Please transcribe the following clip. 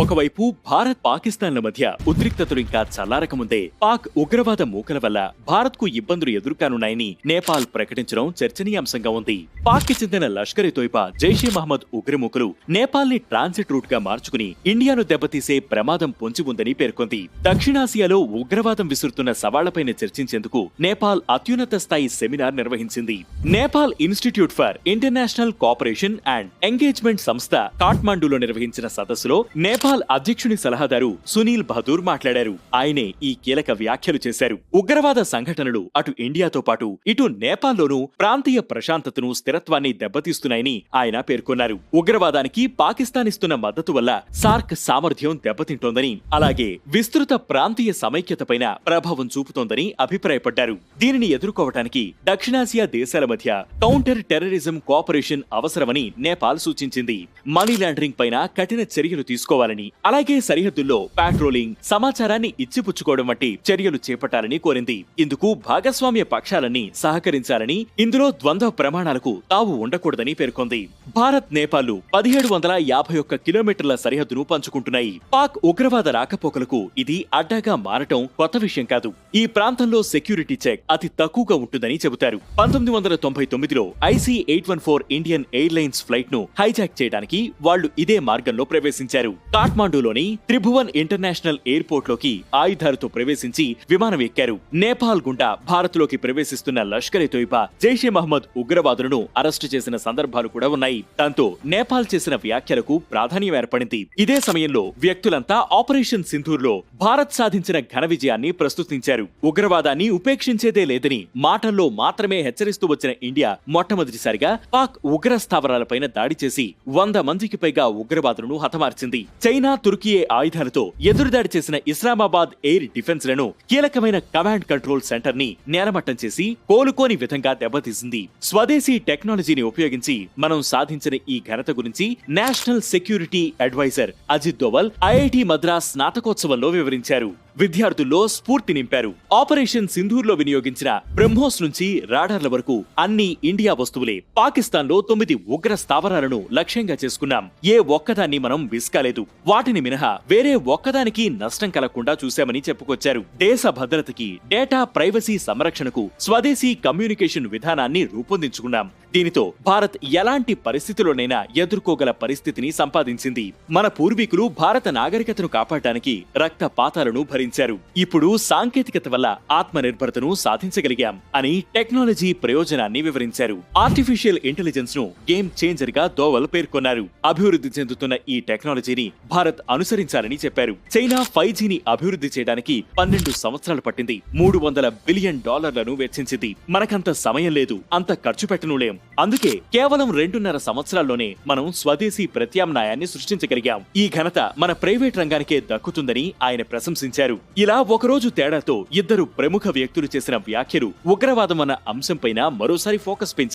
ఒకవైపు భారత్ పాకిస్తాన్ల మధ్య ఉద్రిక్తతలు ఇంకా చల్లారకముందే పాక్ ఉగ్రవాద మూకల వల్ల భారత్కు ఇబ్బందులు ఎదుర్కానున్నాయని నేపాల్ ప్రకటించడం చర్చనీయాంశంగా ఉంది. పాక్కి చెందిన లష్కర్ ఎ తోయిబా జైషే మహమ్మద్ ఉగ్రమూకలు నేపాల్ని ట్రాన్సిట్ రూట్గా మార్చుకుని ఇండియాను దెబ్బతీసే ప్రమాదం పొంచి ఉందని పేర్కొంది. దక్షిణాసియాలో ఉగ్రవాదం విసురుతున్న సవాళ్ళపైన చర్చించేందుకు నేపాల్ అత్యున్నత స్థాయి సెమినార్ నిర్వహించింది. Nepal institute for international cooperation and engagement సంస్థ కాఠ్మాండూలో నిర్వహించిన సదస్సులో నేపాల్ నేపాల్ అధ్యక్షుని సలహాదారు సునీల్ బహదూర్ మాట్లాడారు. ఆయనే ఈ కీలక వ్యాఖ్యలు చేశారు. ఉగ్రవాద సంఘటనలు అటు ఇండియాతో పాటు ఇటు నేపాల్లోనూ ప్రాంతీయ ప్రశాంతతను స్థిరత్వాన్ని దెబ్బతీస్తున్నాయని ఆయన పేర్కొన్నారు. ఉగ్రవాదానికి పాకిస్తాన్ ఇస్తున్న మద్దతు వల్ల సార్క్ సామర్థ్యం దెబ్బతింటోందని అలాగే విస్తృత ప్రాంతీయ సమైక్యతపైన ప్రభావం చూపుతోందని అభిప్రాయపడ్డారు. దీనిని ఎదుర్కోవటానికి దక్షిణాసియా దేశాల మధ్య కౌంటర్ టెర్రరిజం కోఆపరేషన్ అవసరమని నేపాల్ సూచించింది. మనీ లాండరింగ్ పైన కఠిన చర్యలు తీసుకోవాలి తీసుకోవాలని అలాగే సరిహద్దుల్లో పాట్రోలింగ్ సమాచారాన్ని ఇచ్చిపుచ్చుకోవడం వంటి చర్యలు చేపట్టాలని కోరింది. ఇందుకు భాగస్వామ్య పక్షాలన్నీ సహకరించాలని ఇందులో ద్వంద్వ ప్రమాణాలకు తావు ఉండకూడదని పేర్కొంది. భారత్ నేపాల్ పదిహేడు వందల యాభై ఒక్క కిలోమీటర్ల సరిహద్దును పంచుకుంటున్నాయి. పాక్ ఉగ్రవాద రాకపోకలకు ఇది అడ్డాగా మారటం కొత్త విషయం కాదు. ఈ ప్రాంతంలో సెక్యూరిటీ చెక్ అతి తక్కువగా ఉంటుందని చెబుతారు. పంతొమ్మిది వందల తొంభై తొమ్మిదిలో I C eight one four Indian airlines ఫ్లైట్ను hijack చేయడానికి వాళ్ళు ఇదే మార్గంలో ప్రవేశించారు. కాఠ్మాండూలోని త్రిభువన్ ఇంటర్నేషనల్ ఎయిర్పోర్ట్లోకి ఆయుధాలతో ప్రవేశించి విమానం ఎక్కారు. నేపాల్ గుండా భారత్లోకి ప్రవేశిస్తున్న లష్కర్ ఎ తోయిబా జైషే మహమ్మద్ ఉగ్రవాదులను అరెస్టు చేసిన సందర్భాలు కూడా ఉన్నాయి. దాంతో నేపాల్ చేసిన వ్యాఖ్యలకు ప్రాధాన్యం ఏర్పడింది. ఇదే సమయంలో వ్యక్తులంతా ఆపరేషన్ సింధూర్లో భారత్ సాధించిన ఘన విజయాన్ని ప్రస్తుతించారు. ఉగ్రవాదాన్ని ఉపేక్షించేదే లేదని మాటల్లో మాత్రమే హెచ్చరిస్తూ వచ్చిన ఇండియా మొట్టమొదటిసారిగా పాక్ ఉగ్ర స్థావరాలపైన దాడి చేసి వంద మందికి పైగా ఉగ్రవాదులను హతమార్చింది. చైనా తుర్కియే ఆయుధాలతో ఎదురుదాడి చేసిన ఇస్లామాబాద్ ఎయిర్ డిఫెన్స్లను కీలకమైన కమాండ్ కంట్రోల్ సెంటర్ని నేలమట్టం చేసి కోలుకోని విధంగా దెబ్బతీసింది. స్వదేశీ టెక్నాలజీని ఉపయోగించి మనం సాధించిన ఈ ఘనత గురించి national security adviser Ajit Doval IIT Madras స్నాతకోత్సవంలో వివరించారు. విద్యార్థుల్లో స్ఫూర్తి నింపారు. ఆపరేషన్ సింధూర్లో వినియోగించిన బ్రహ్మోస్ నుంచి రాడార్ల వరకు అన్ని ఇండియా వస్తువులే. పాకిస్తాన్లో తొమ్మిది ఉగ్ర స్థావరాలను లక్ష్యంగా చేసుకున్నాం. ఏ ఒక్కదాన్ని మనం విసుకాలేదు వాటిని మినహా వేరే ఒక్కదానికి నష్టం కలగకుండా చూశామని చెప్పుకొచ్చారు. దేశ భద్రతకి డేటా ప్రైవసీ సంరక్షణకు స్వదేశీ కమ్యూనికేషన్ విధానాన్ని రూపొందించుకున్నాం. దీనితో భారత్ ఎలాంటి పరిస్థితిలోనైనా ఎదుర్కోగల పరిస్థితిని సంపాదించింది. మన పూర్వీకులు భారత నాగరికతను కాపాడటానికి రక్తపాతాలను భరించారు. ఇప్పుడు సాంకేతికత వల్ల ఆత్మనిర్భరతను సాధించగలిగాం అని టెక్నాలజీ ప్రయోజనాన్ని వివరించారు. ఆర్టిఫిషియల్ ఇంటెలిజెన్స్ను గేమ్ చేంజర్గా దోవల్ పేర్కొన్నారు. అభివృద్ధి చెందుతున్న ఈ టెక్నాలజీని భారత్ అనుసరించాలని చెప్పారు. చైనా ఫైవ్ జీని అభివృద్ధి చేయడానికి పన్నెండు సంవత్సరాలు పట్టింది. మూడు వందల బిలియన్ డాలర్లను వెచ్చించింది. మనకంత సమయం లేదు. అంత ఖర్చు పెట్టనులేం. అందుకే కేవలం రెండున్నర సంవత్సరాల్లోనే మనం స్వదేశీ ప్రత్యామ్నాయాన్ని సృష్టించగలిగాం. ఈ ఘనత మన ప్రైవేట్ రంగానికే దక్కుతుందని ఆయన ప్రశంసించారు. ఇలా ఒకరోజు తేడాతో ఇద్దరు ప్రముఖ వ్యక్తులు చేసిన వ్యాఖ్యలు ఉగ్రవాదం అన్న అంశంపైన మరోసారి ఫోకస్ పెంచారు